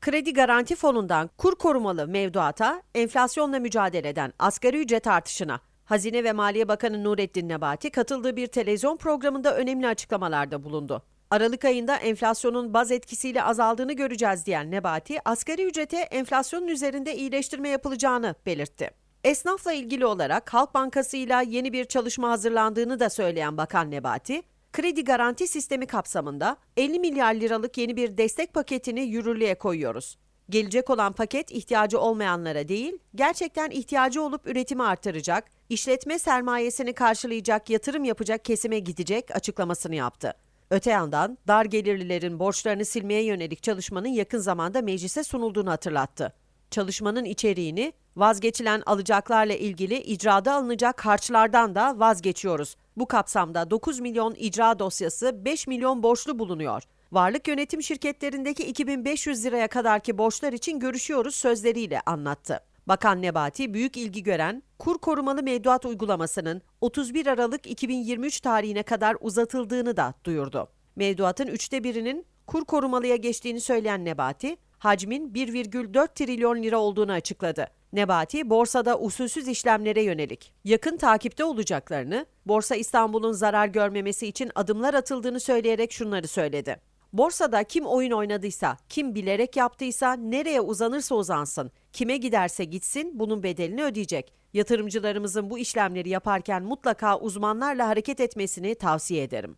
Kredi Garanti Fonu'ndan kur korumalı mevduata, enflasyonla mücadele eden asgari ücret artışına, Hazine ve Maliye Bakanı Nurettin Nebati katıldığı bir televizyon programında önemli açıklamalarda bulundu. Aralık ayında enflasyonun baz etkisiyle azaldığını göreceğiz diyen Nebati, asgari ücrete enflasyonun üzerinde iyileştirme yapılacağını belirtti. Esnafla ilgili olarak Halk Bankası ile yeni bir çalışma hazırlandığını da söyleyen Bakan Nebati, kredi garanti sistemi kapsamında 50 milyar liralık yeni bir destek paketini yürürlüğe koyuyoruz. Gelecek olan paket ihtiyacı olmayanlara değil, gerçekten ihtiyacı olup üretimi artıracak, işletme sermayesini karşılayacak yatırım yapacak kesime gidecek açıklamasını yaptı. Öte yandan dar gelirlilerin borçlarını silmeye yönelik çalışmanın yakın zamanda meclise sunulduğunu hatırlattı. Çalışmanın içeriğini vazgeçilen alacaklarla ilgili icrada alınacak harçlardan da vazgeçiyoruz. Bu kapsamda 9 milyon icra dosyası 5 milyon borçlu bulunuyor. Varlık yönetim şirketlerindeki 2500 liraya kadarki borçlar için görüşüyoruz sözleriyle anlattı. Bakan Nebati büyük ilgi gören kur korumalı mevduat uygulamasının 31 Aralık 2023 tarihine kadar uzatıldığını da duyurdu. Mevduatın üçte birinin kur korumalıya geçtiğini söyleyen Nebati, hacmin 1,4 trilyon lira olduğunu açıkladı. Nebati, borsada usulsüz işlemlere yönelik yakın takipte olacaklarını, Borsa İstanbul'un zarar görmemesi için adımlar atıldığını söyleyerek şunları söyledi. Borsada kim oyun oynadıysa, kim bilerek yaptıysa, nereye uzanırsa uzansın, kime giderse gitsin bunun bedelini ödeyecek. Yatırımcılarımızın bu işlemleri yaparken mutlaka uzmanlarla hareket etmesini tavsiye ederim.